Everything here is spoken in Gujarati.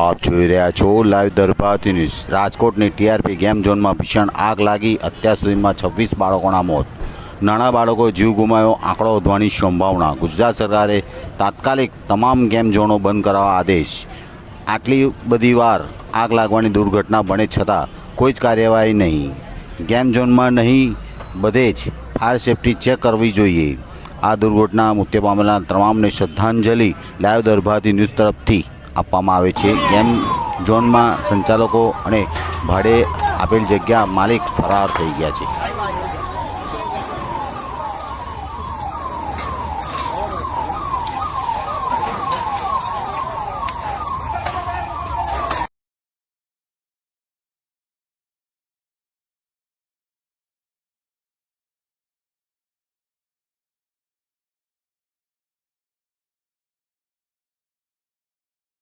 આપ જોઈ રહ્યા છો? લાઈવ દરભાવતી ન્યૂઝ રાજકોટની ટીઆરપી ગેમ ઝોનમાં ભીષણ આગ લાગી. અત્યાર સુધીમાં છવ્વીસ બાળકોના મોત. નાના બાળકો જીવ ગુમાયો. આંકડો વધવાની સંભાવના. ગુજરાત સરકારે તાત્કાલિક તમામ ગેમ ઝોનો બંધ કરાવવા આદેશ. આટલી બધી વાર આગ લાગવાની દુર્ઘટના બને છતાં કોઈ જ કાર્યવાહી નહીં. ગેમ ઝોનમાં નહીં, બધે જ ફાયર સેફટી ચેક કરવી જોઈએ. આ દુર્ઘટના મૃત્યુ પામેલા તમામને શ્રદ્ધાંજલિ લાઈવ દરભાતી ન્યૂઝ તરફથી. આપવામાં આવે છે. ગેમ ઝોનમાં સંચાલકો અને ભાડે આપેલ જગ્યા માલિક ફરાર થઈ ગયા છે.